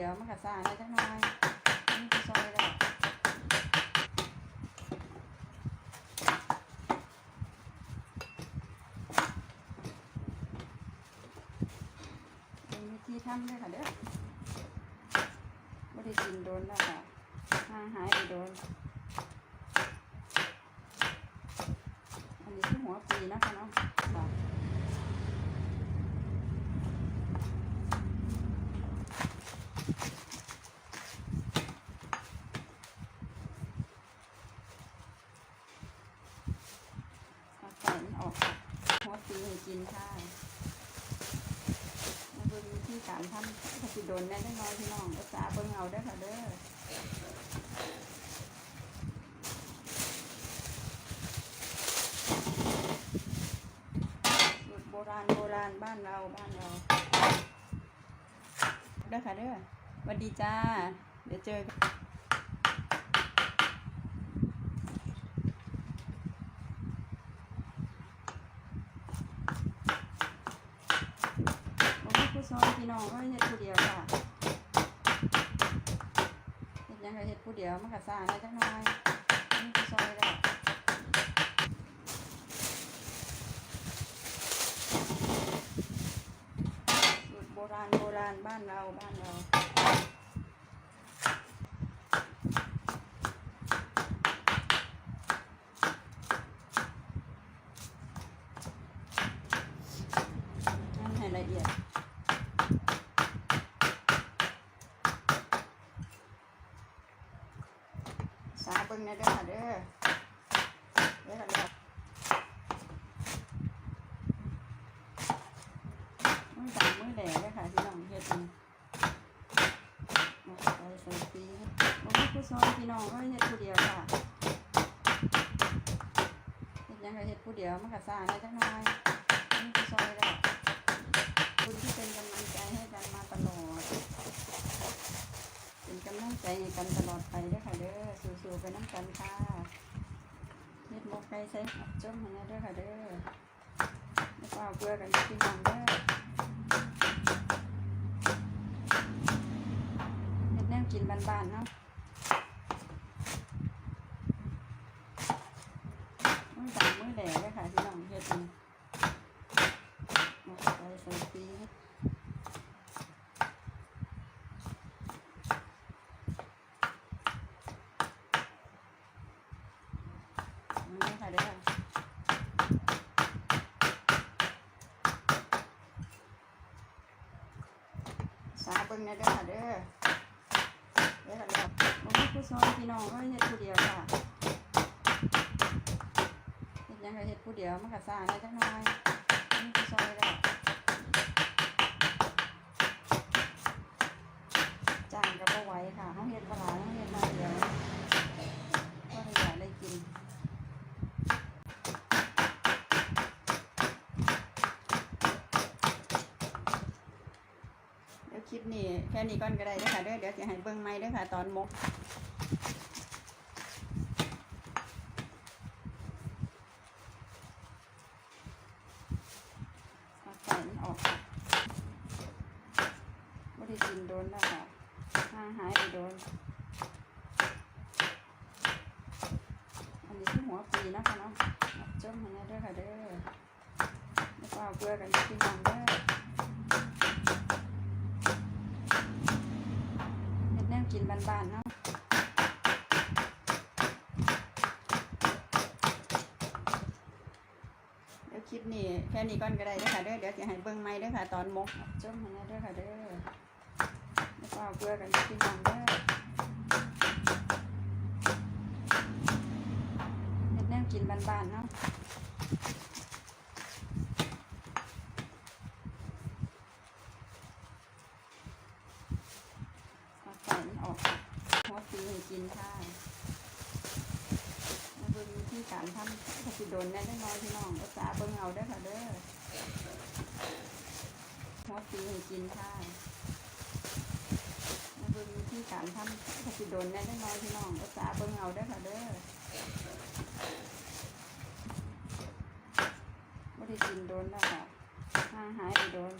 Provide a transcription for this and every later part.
เดผู้เดียวมันก็ซ่าได้จักหน่อยมันก็ซอยแล้วเป็นวิธีทำเลยค่ะเด้อไม่ได้กินโดนแล้วค่ะห่างหายไปโดน อันนี้คือหัวปีนะคะเนาะค่ะเอาไก่มันออกค่ะหัวปีให้กินค่ะมาเบิ่งวิธีการทำ ถ้าสิโดนแน่ได้น้อยพี่น้องรักษาเบิ่งเอาได้อค่ะเด้อสูตรโบราณโบราณบ้านเราบ้านเราได้อค่ะเด้อสวัสดีจ้า เดี๋ยวเจอกันผมมี ผู้อยพี่น้องเฮ็ดผู้เดียวค่ะเฮ็ดยังไงเฮ็ดผู้เดียวมันก็ซ่าได้จังหน่อยมีผู้ซอยได้สูตรโบราณโบราณบ้านเราบ้านเรานั่นให้ละเอียดสา เบิ่งในเด้อค่ะเด้อเด้อค่ะเด้อมือดำมือแดงเลยค่ะที่น้องเฮ็ดนี่เอาไปใส่ปีบ่มีผู้ซอยพี่น้องก็เฮ็ดผู้เดียวค่ะเฮ็ดยังก็เฮ็ดผู้เดียวมันก็ซ่าได้จักหน่อยมีผู้ซอยแล้วคุณที่เป็นกำลังใจให้กันมาตลอด เป็นกำลังใจกันตลอดไปด้วยค่ะเด้อสู้ๆไปน้ำกันค่ะเม็ดมกไก่ใส่ผักจ้มให้แน่เด้วยค่ะเด้อไม่เปล่าเกลือกันที่น้องเด้อเม็ดแนมกินบานๆเนาะมือดำมือแดงเลยค่ะที่น้องเฮ็ดนี่เอาไปใส่ปีนี่ค่ะเด้อสา เบิ่งแน่เด้อค่ะเด้อเด้อค่ะเด้อบ่มีผู้ซอยพี่น้องก็เฮ็ดผู้เดียวค่ะเฮ็ดหยังก็เฮ็ดผู้เดียวมันก็ซ่าได้จักหน่อยมีผู้ซอยแล้จ้างก็บ่ไหวค่ะเฮาเฮ็ดบ่หลายเฮาเฮ็ดน้อยเดียวก็ได้อยากได้กินเดี๋ยวคลิ ปนี้แค่นี้ก่อนก็ได้เด้อค่ะเด้อเดี๋ยวจะให้เบิ่งใหม่เด้อค่ะ ตอนมกเอาไก่มันออกค่ะไม่ได้กินโดนแล้วค่ะห่างหายไปโดน อันนี้คือหัวปีนะคะเนาะจ้มให้แน่เด้อค่ะเด้อไม่เปล่าเกลือกันพี่น้องเด้อเฮ็ดแนวกินบ้านๆเนาะเดี๋ยวคลิปนี้แค่นี้ก่อนก็ได้เด้อค่ะเด้อเดี๋ยวจะให้เบิ่งใหม่เด้อค่ะ ตอนมกจ้มให้น่เด้อค่ะเด้อไม่เปล่าเกลือกันพี่น้องเด้อเฮ็ดแนวกินบ้านๆเนาะเอาไก่มันออกค่ะหัวปีให้กินค่ะมาเบิ่งวิธีการทำถ้าสิโด นแน่ได้น้อยพี่น้องรักษาเบิ่งเอาเด้ค่ะเด้อหัวปีให้กินค่ะมาเบิ่งวิธีการทำถ้าสิโดนแน่ได้น้อยพี่น้องรักษาเบิ่งเอาเด้ค่ะเด้อไม่ได้กินโดนแล้วค่ะห่างหายไปโดน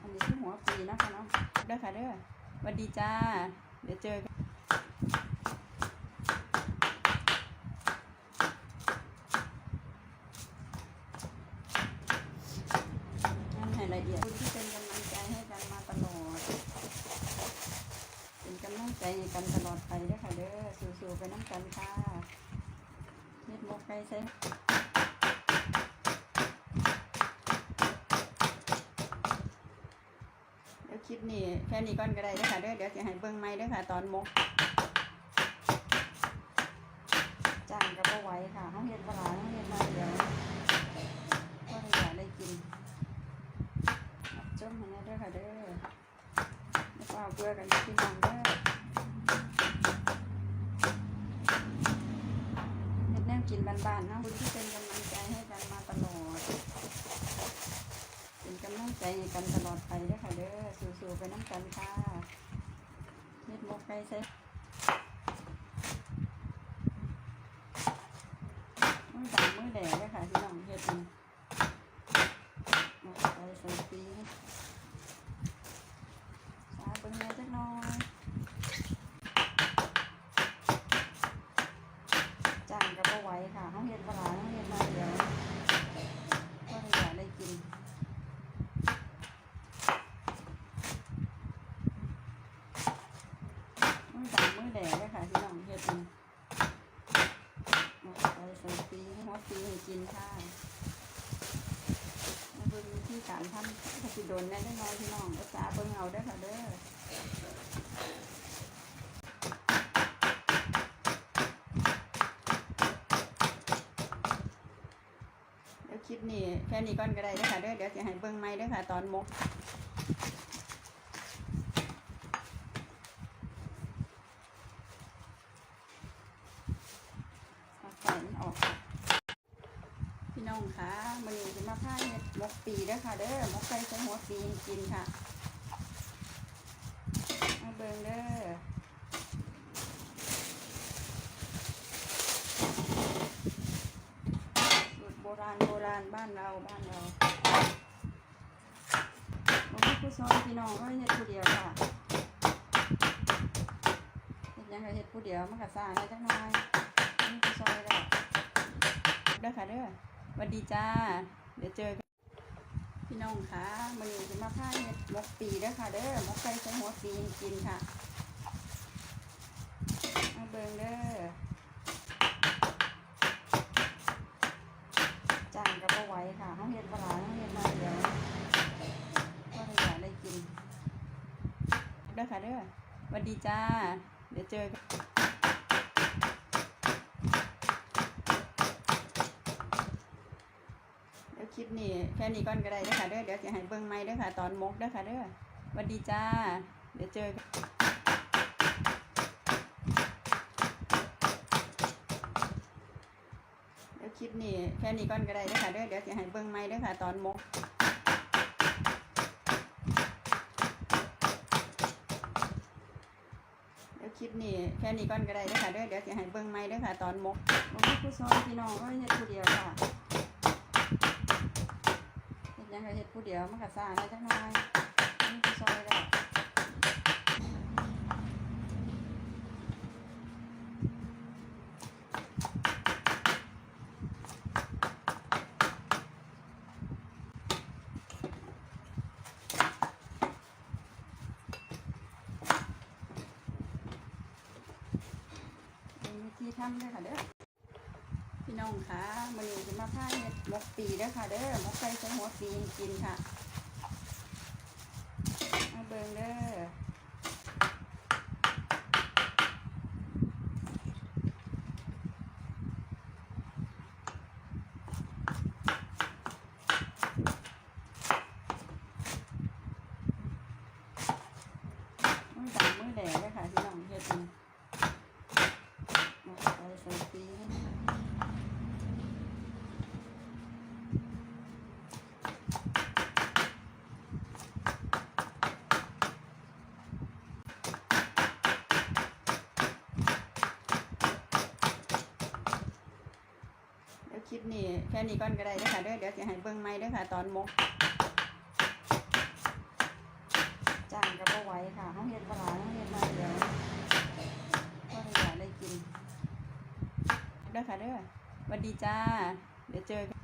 อันนี้ที่หัวปีนะคะเนาะเด้ค่ะเด้อสวัสดีจ้า เดี๋ยวเจอกันให้ละเอียดคุณที่เป็นกำลังใจให้กันมาตลอด เป็นกำลังใจให้กันตลอดไปเด้อค่ะเด้อ สู้ๆไปน้ำกันค่ะเม็ดมกไก่ใส่เดี๋ยวคลิปนี้แค่นี้ก่อนก็ได้ด้อค่ะเด้อเดี๋ยวจะให้เบิ่งไม้ด้อค่ะ ตอนมกจ้างก็บ่ไหวค่ะห้องเฮ็ดปลาห้องเฮ็ดมาเดียวก็เลยอยากได้กินรับชมให้แน่เด้อค่ะเด้อแล้วก็เอาเกลือกันพี่น้องเด้อ เฮ็ดแนวกินบ้านๆเนาะคุณที่เป็นกำลังใจให้กันมาตลอด เป็นกำลังใจให้กันตลอดไปเด้อค่ะเด้อ สู้ๆไปน้ำกันค่ะเฮ็ดมกไก่ใส่มือดำมือแดงเลยค่ะพี่น้องเฮ็ดนี่หมกไก่ใส่ปีสาเบิ่งแหน่จักน่อยจางก็บ่ไหวค่ะห้องเฮ็ดปลาเดียวก็เลยอยากได้กินมือดำมือแดงเลยค่ะพี่น้องเฮ็ดนี่มาไปใส่ปีให้หัวปีให้กินค่ะมาเบิ่งวิธีการทำก็สิ โดนแน่ได้น้อยพี่น้องก็จ้าเบิ่งเอาได้ค่ะเด้อเดี๋ยวคลิปนี้แค่นี้ก่อนก็ได้เด้อค่ะเด้อเดี๋ยวจะให้เบิ่งไม้เด้อค่ะ ตอนมกเอาใส่มันออกค่ะพี่น้องคะมันนี้จะมาพาเฮ็ดมก ปีเด้อค่ะเด้อมกไก่ใส่หัวปีกินค่ะมาเบิ่งเด้อสูตรโบราณโบราณบ้านเราบ้านเราผมมีผู้ซอยพี่น้องก็เฮ็ดผู้เดียวค่ะเฮ็ดยังก็เฮ็ดผู้เดียวมันก็ซ่าได้จักหน่อยมีผู้ซอยแล้วเด้อค่ะเด้อสวัสดีจ้า เดี๋ยวเจอกัน พี่น้องคะมื้อนี้จะมาพาเฮ็ดมกปีเด้อค่ะเด้อมกไก่ใส่หัวปีกินค่ะมาเบิงเด้อจางก็บ่ไหวค่ะห้องเฮ็ดปลาห้องเฮ็ดมาเดียวก็เลยอยากได้กินเด้อค่ะเด้อสวัสดีจ้า เดี๋ยวเจอกันเดี๋ยวค ลิปนี้แค่นี้ก่อนก็ได้เด้อค่ะเด้อเดี๋ยวจะให้เบิ่งไม้เด้อค่ะ ตอนมกเด้อค่ะเด้อสวัสดีจ้า เดี๋ยวเจอเดี๋ยวคลิปนี้แค่นี้ก่อนก็ได้เด้อค่ะเด้อเดี๋ยวจะให้เบิ่งไม้เด้อค่ะ ตอนมกเดี๋ยวคลิปนี้แค่นี้ก่อนก็ได้เด้อค่ะเด้อเดี๋ยวจะให้เบิ่งไม้เด้อค่ะ ตอนมกผมมีผู้ซอยพี่น้องก็เฮ็ดผู้เดียวค่ะเฮ็ดหยังก็ เดผู้เดียวมันก็ซ่าดจักหน่อยมีผู้ซอยแล้วเป็นวิธีทำเด้ค่ะเด้อ พี่น้องคะมันนี้จะมาพาเห็ดมกปีเด้อค่ะเด้อมกไก่ใส่หัวปีให้กินค่ะ มาเบิ่งเด้อมือดำมือแดงเลยค่ะพี่น้องเฮ็ดนี่ หมกไก่ใส่ปีเดี๋ยวคลิปนี้แค่นี้ก่อนก็ได้เด้อค่ะเด้อเดี๋ยวจะให้เบิ่งไม้เด้อค่ะ ตอนมกค่ะห้องเฮ็ดปลาห้องเฮ็ดมาเดี๋ยวก็เลยอยากได้กินเด้อค่ะเด้อสวัสดีจ้า เดี๋ยวเจอกัน